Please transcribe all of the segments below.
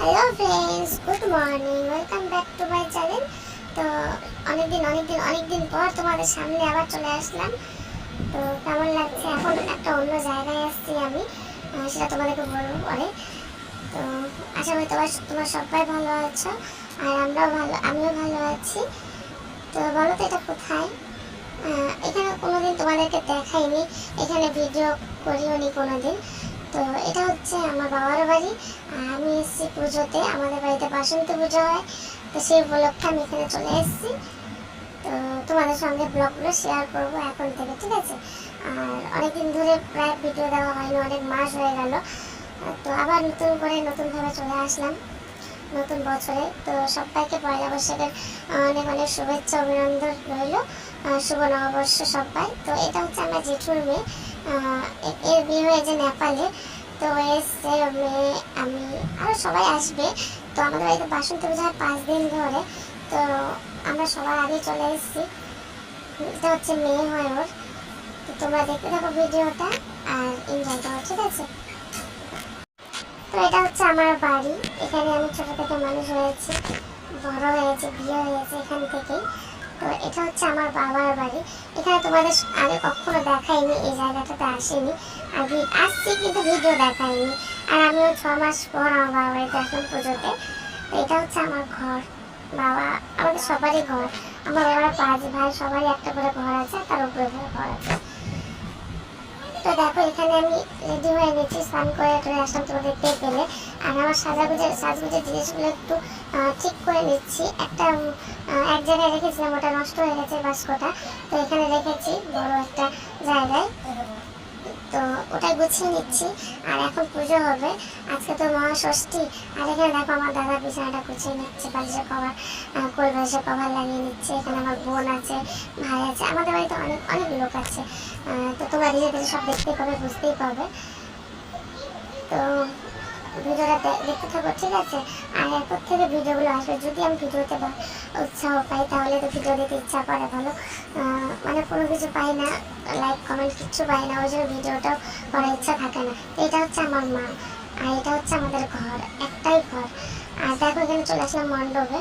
Hello friends good morning welcome back to my channel তো অনেকদিন অনেকদিন অনেকদিন পর তোমাদের সামনে আবার চলে আসলাম। তো কেমন লাগছে? এখন একটা অন্য জায়গায় আসছি আমি। সেটা তোমাদেরকে বলব পরে। তো আশা করি তোমার তোমার সবাই ভালো আছো, আর আমরাও ভালো, আমিও ভালো আছি। তো বলো তো এটা কোথায়? এখানে কোনোদিন তোমাদেরকে দেখাইনি। এখানে ভিডিও করিও নি কোনোদিন। তো এটা হচ্ছে আমার বাবার বাড়ি। আমি এসেছি পুজোতে, আমাদের বাড়িতে বাসন্তী পুজো হয়। তো সেই উপলক্ষে আমি এখানে চলে এসেছি। তো তোমাদের সঙ্গে ব্লগগুলো শেয়ার করব এখন থেকে, ঠিক আছে? আর অনেকদিন ধরে প্রায় ভিডিও দেওয়া হয়নি, অনেক মাস হয়ে গেল। তো আবার নতুন করে নতুনভাবে চলে আসলাম, নতুন বছরে। তো সবাইকে পয়লা বৈশাখের অনেক অনেক শুভেচ্ছা, অভিনন্দন রইল। শুভ নববর্ষ সবাই। তো এটা হচ্ছে আমার জেঠুর মেয়ে। এর বিয়ে হয়েছে নেপালে। তো এসছে মেয়ে আমি আরও সবাই আসবে। তো আমাদের বাড়িতে বাসন্তী পুজো পাঁচ দিন ধরে। তো আমরা সবার আগে চলে এসেছি। এটা হচ্ছে মেয়ে হয় ওর। তো তোমরা দেখতে থাকো ভিডিওটা আর এনজয় করো, ঠিক আছে? তো এটা হচ্ছে আমার বাড়ি। এখানে আমি ছোট থেকে মানুষ হয়েছি, বড় হয়েছে, বিয়ে হয়েছে এখান থেকেই। এটা হচ্ছে আমার বাবার বাড়ি। এখানে তোমাদের আগে কখনো দেখাইনি, এই জায়গাটাতে আসেনি। আগে আসছি কিন্তু ভিডিও দেখাইনি। আর আমিও ছ মাস পর আমার বাবার বাড়িতে আসলাম পুজোতে। এটা হচ্ছে আমার ঘর, বাবা, আমাদের সবারই ঘর। আমার বাবার পাঁচ ভাই, সবারই একটা করে ঘর আছে তার উপরে ঘর আছে। তো দেখো এখানে আমি রেডি হয়ে গেছি স্নান করে চলে আসলাম তোমরা দেখতেই পেলে আর আমার সাজাগুজের সাজগুজের জিনিসগুলো একটু ঠিক করে নিচ্ছি। একটা এক জায়গায় রেখেছিলাম, ওটা নষ্ট হয়ে গেছে বাস্কটা। তো এখানে রেখেছি বড় একটা জায়গায়। তো ওটাই গুছিয়ে নিচ্ছি। আর এখন পুজো হবে। আজকে তো মহাষষ্ঠী। আর এখানে দেখো আমার দাদা বিছানাটা গুছিয়ে নিচ্ছে, বালিশের কভার কোল বালিশের কভার লাগিয়ে নিচ্ছে। এখানে আমার বোন আছে, ভাই আছে, আমাদের বাড়িতে অনেক অনেক লোক আছে। তো তোমরা ধীরে সব দেখতেই পাবে, বুঝতেই পাবে তো ভিডিওটা দেখতে থাকো, ঠিক আছে? আর এরপর থেকে ভিডিওগুলো আসবে। যদি আমি ভিডিওতে উৎসাহ পাই, তাহলে তো ভিডিও দিতে ইচ্ছা করে, ভালো। মানে কোনো কিছু পাই না লাইক কমেন্ট কিচ্ছু পাই না, ওই জন্য ভিডিওটাও করার ইচ্ছা থাকে না। এটা হচ্ছে আমার মা, আর এটা হচ্ছে আমাদের ঘর, একটাই ঘর। আর দেখো, এখানে চলে আসলাম মণ্ডপে।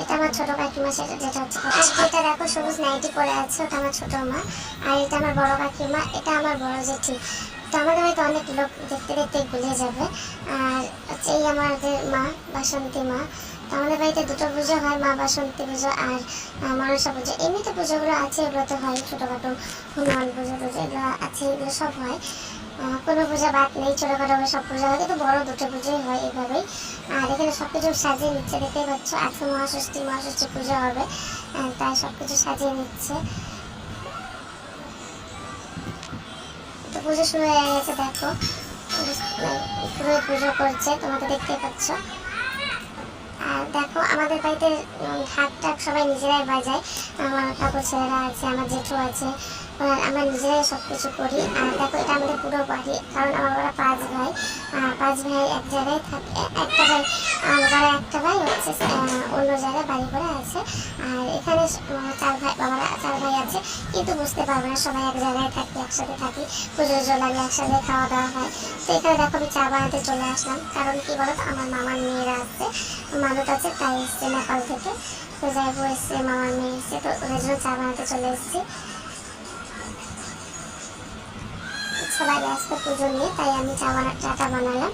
এটা আমার ছোট কাকিমা, সেটা যেটা হচ্ছে যেটা দেখো, সবুজ নাইটি পরে আছে, ওটা আমার ছোটো মা। আর এটা আমার বড় কাকিমা, এটা আমার বড় জেঠি। তো আমাদের বাড়িতে অনেক লোক দেখতে দেখতে ভুলে যাবে। আর হচ্ছে আমাদের মা, বাসন্তী মা তো আমাদের বাড়িতে দুটো পুজো হয়, মা বাসন্তী পুজো আর মনসা পুজো। এমনিতে পুজোগুলো আছে, এগুলো তো হয় ছোটোখাটো হনুমান পুজো টুজো, এগুলো আছে, এগুলো সব হয়। কোনো পূজা বাদ নেই, ছোটোখাটো সব পুজো হয়, কিন্তু বড় দুটো পুজোই হয় এভাবেই। আর এখানে সব কিছু সাজিয়ে নিচ্ছে, দেখতেই পাচ্ছ আজকে মহাষষ্ঠী মহাষষ্ঠী পুজো হবে। তাই সব কিছু সাজিয়ে নিচ্ছে। তো পুজো শুরু হয়ে গেছে, দেখো। পুরো পুজো করছে, তোমরা তো দেখতেই পাচ্ছ। আর দেখো, আমাদের বাড়িতে ঢাক টাক সবাই নিজেরাই বাজায়। আমার কাপড় ছেলেরা আছে, আমার জেঠু আছে। আমরা নিজেরাই সব কিছু করি। আর দেখো, এটা আমাদের পুরো বাড়ি কারণ আমার বাবা পাঁচ ভাই। পাঁচ ভাই এক জায়গায় থাকে, একটা ভাই, আমার একটা ভাই হচ্ছে অন্য জায়গায় বাড়ি করে আছে। আর এখানে চার ভাই, বাবার, চার ভাই আছে, কিন্তু বুঝতে পারবে না, সবাই এক জায়গায় থাকি, একসাথে থাকি, পুজোর টুজো লাগে একসাথে খাওয়া দাওয়া হয়। তো এখানে দেখো, আমি চা বানাতে চলে আসলাম। কারণ কি বলতো, আমার মামার মেয়েরা আছে, মানুষ আছে, তাই এসছে নেপাল থেকে। তো যাই বউ এসছে, মামার মেয়ে এসছে, তো ওদের জন্য চা বানাতে চলে এসেছি। সবাই ব্যস্ত পুজো নিয়ে তাই আমি চা বানা চাটা বানালাম।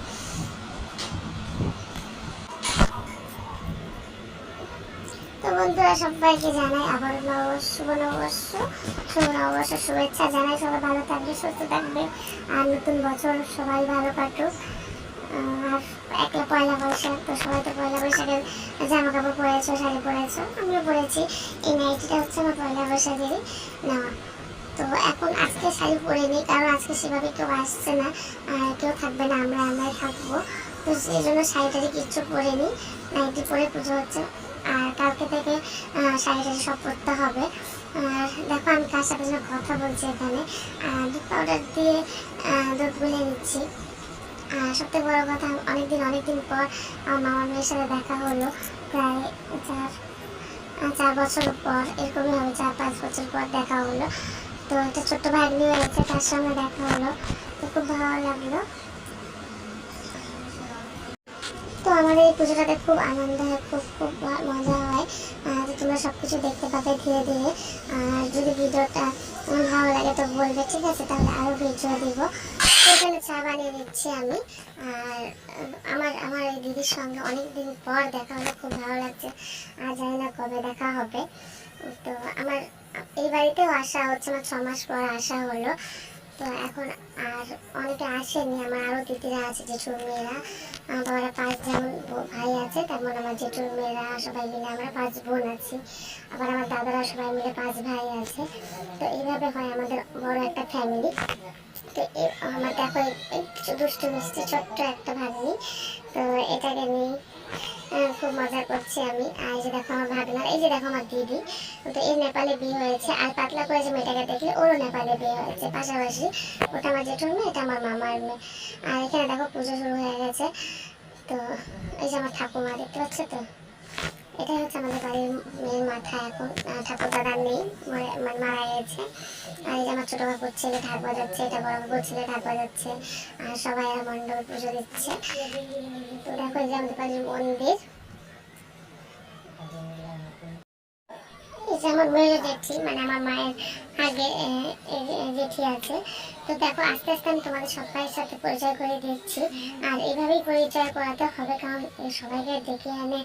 তো বন্ধুরা, সবাইকে জানাই আবার নববর্ষ শুভ নববর্ষ শুভ নববর্ষ শুভেচ্ছা জানাই, সবাই ভালো থাকবে, সুস্থ থাকবে, আর নতুন বছর সবাই ভালো কাটুক। আর একলা পয়লা বৈশাখ, তো সবাই তো পয়লা বৈশাখের জামা কাপড় পরেছো, শাড়ি পরেছো, আমিও পরেছি। এই নাইটিটা হচ্ছে আমার পয়লা বৈশাখেরই নেওয়া। তো এখন আজকে শাড়ি পরে নিই কারণ আজকে সেভাবে কেউ আসছে না আর কেউ থাকবে না আমরা আমরাই থাকব। তো সেই জন্য শাড়িটারি কিচ্ছু পরে নিই নাইটি পরে পুজো হচ্ছে আর কালকে থেকে আহ, শাড়ি টাড়ি সব পরতে হবে। আর দেখো আমি কার সাথে যেন কথা বলছি এখানে। দুধ পাউডার দিয়ে দুধ গুলে নিচ্ছি। আর সবথেকে বড় কথা অনেকদিন অনেকদিন পর আমার মামার মেয়ের সাথে দেখা হলো প্রায় চার চার বছর পর এরকমই হবে চার পাঁচ বছর পর দেখা হলো। তো একটা ছোট্ট ভাগ্নি হয়েছে তার সঙ্গে দেখা হলো। তো খুব ভালো লাগল। তো আমাদের এই পুজোটাতে খুব আনন্দ হয়, খুব খুব মজা হয়। তো তোমরা সব কিছু দেখতে পাবে ধীরে ধীরে। আর যদি ভিডিওটা ভালো লাগে তো বলবে, ঠিক আছে, তাহলে আরও ভিডিও দিব। এখানে চা বানিয়ে দিচ্ছি আমি। আর আমার আমার এই দিদির সঙ্গে অনেক দিন পর দেখা হলো, খুব ভালো লাগছে। আর জানি না কবে দেখা হবে। তো আমার এই বাড়িতেও আসা হচ্ছে আমার ছ মাস পর আসা হলো। তো এখন আর অনেকে আসেনি, আমার আরও দিদিরা আছে, জেঠুর মেয়েরা। আমার বাবারা পাঁচ যেমন ভাই আছে, তেমন আমার জেঠুর মেয়েরা, সবাই মিলে আমরা পাঁচ বোন আছি। আবার আমার দাদারা সবাই মিলে পাঁচ ভাই আছে। তো এইভাবে হয় আমাদের বড় একটা ফ্যামিলি তো আমার দেখো দুষ্টু মিষ্টি ছোট্ট একটা ভাগ্নি। তো এটাকে নিয়ে খুব মজা করছি আমি। আর এই যে দেখো আমার ভাবনা, এই যে দেখো আমার দিদি। তো এই নেপালে বিয়ে হয়েছে। আর পাতলা করে যে মেয়েটাকে দেখলে, ওরও নেপালে বিয়ে হয়েছে পাশাপাশি। ওটা আমার জেঠুর মেয়ে, এটা আমার মামার মেয়ে। আর এখানে দেখো পুজো শুরু হয়ে গেছে। তো এই যে আমার ঠাকুমা, দেখতে পাচ্ছ তো? এটাই হচ্ছে আমাদের বাড়ির মেয়ের মাথা এখন। ঠাকুর দাদার নেই, মরে- গেছে। আর এই যে আমার ছোটো বাবুর ছেলে ঢাক বাজাচ্ছে, এটা বড় বাবুর ছেলে ঢাক বাজাচ্ছে। আর সবাই আর মণ্ডপে পুজো দিচ্ছে। তো দেখো যে আমাদের বাড়ির মন্দির। এই যে আমার জেঠি মানে আমার মায়ের আগে জেঠি আছে। তো দেখো, আস্তে আস্তে আমি তোমাদের সবাই সাথে পরিচয় করে দিচ্ছি। আর এইভাবেই পরিচয় করাতে হবে, কারণ সবাইকে ডেকে এনে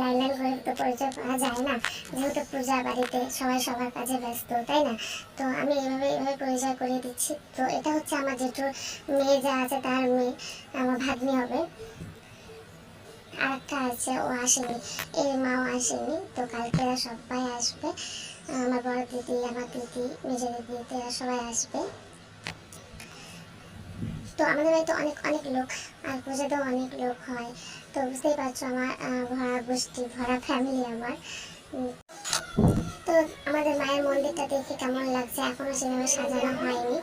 লাইন লাইন করে তো পরিচয় করা যায় না। যেহেতু পূজা বাড়িতে সবাই সবার কাজে ব্যস্ত, তাই না? তো আমি এইভাবে এইভাবে পরিচয় করিয়ে দিচ্ছি। তো এটা হচ্ছে আমার জেঠুর মেয়ে যা আছে, তার মেয়ে, আমার ভাগ্নি হবে। আরেকটা আছে, ও আসেনি। এর মাও আসেনি, তো কালকে সবাই আসবে। আমার বড় দিদি, আমার দিদি দিদি সবাই আসবে। তো আমাদের বাড়িতে অনেক অনেক লোক, আর পুজোতেও অনেক লোক হয়। তো বুঝতেই পারছ আমার ভরা গোষ্ঠী, ভরা ফ্যামিলি আমার। তো আমাদের মায়ের মন্দিরটা দেখে কেমন লাগছে? এখনও সেভাবে সাজানো হয়নি।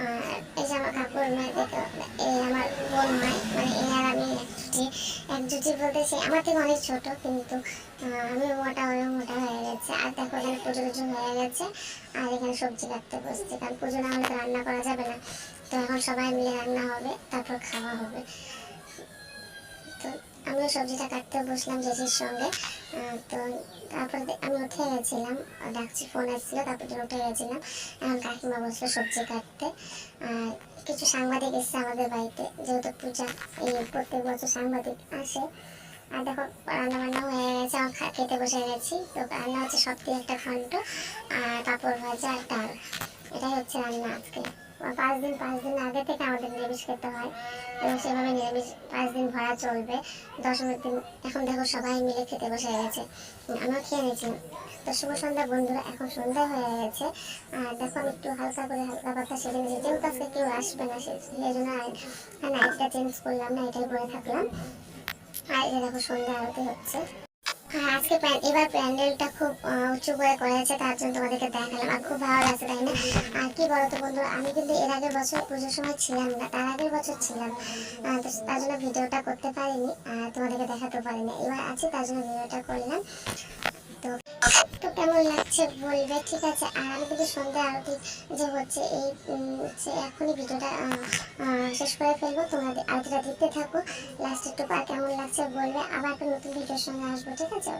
আর এই যে আমার কাকুর মেয়ে দেখে, এই আমার বোন হয় মানে এ আর আমি একজুটি একজুটি বলতে সে আমার থেকে অনেক ছোট, কিন্তু আমি মোটা, অনেক মোটা হয়ে গেছে। আর দেখো, এখানে পুজো টুজো হয়ে গেছে। আর এখানে সবজি কাটতে বসছে। কারণ পুজো না হলে তো রান্না করা যাবে না। তো এখন সবাই মিলে রান্না হবে, তারপর খাওয়া হবে। আমিও সবজিটা কাটতে বসলাম জেঠির সঙ্গে। তো তারপর আমি উঠে গেছিলাম ডাকছি ফোন এসেছিল তারপর উঠে গেছিলাম। এখন কাকিমা বসল সবজি কাটতে। আর কিছু সাংবাদিক এসছে আমাদের বাড়িতে, যেহেতু পূজা, এই প্রত্যেক বছর সাংবাদিক আসে। আর দেখো রান্না বান্না হয়ে গেছে, আমার খেতে বসে গেছি। তো রান্না হচ্ছে সব দিয়ে একটা ঘন্ট আর পাঁপড় ভাজা আর ডাল এটাই হচ্ছে রান্না আজকে। পাঁচ দিন পাঁচ দিন আগে থেকে আমাদের নিরামিষ খেতে হয় এবং সেভাবে নিরামিষ পাঁচ দিন ভরা চলবে। দশমীর দিন এখন দেখো সবাই মিলে খেতে বসে গেছে। আমিও খেয়ে নিয়েছিলাম তো শুভ সন্ধ্যা বন্ধুরা, এখন সন্ধ্যা হয়ে গেছে। আর দেখো আমি একটু হালকা করে হালকা পাতা সেরে নিয়েছি। যেহেতু আজকে কেউ আসবে না সেই জন্য নাইটটা চেঞ্জ করলাম না, এটাই পরে থাকলাম। আর এটা দেখো সন্ধ্যা আরতি হচ্ছে। হ্যাঁ আজকে এবার প্যান্ডেলটা খুব উঁচু করে করেছে, তার জন্য তোমাদেরকে দেখালাম। আর খুব ভালো লাগছে, তাই না? আর কি বলতো বন্ধু আমি কিন্তু এর আগের বছর পুজোর সময় ছিলাম না, তার আগের বছর ছিলাম। তো তার জন্য ভিডিওটা করতে পারিনি, আর তোমাদেরকে দেখাতে পারিনি। এবার আছি, তার জন্য ভিডিওটা করলাম। তো তো কেমন লাগছে বলবে? ঠিক আছে, আর আমি কিন্তু সন্ধ্যা আরতি যে হচ্ছে, এই এখনই ভিডিওটা শেষ করে ফেলব। তোমরা আরতিটা দেখতে থাকো। লাস্ট একটু পা কেমন লাগছে বলবে। আবার একটা নতুন ভিডিওর সঙ্গে আসব, ঠিক আছে?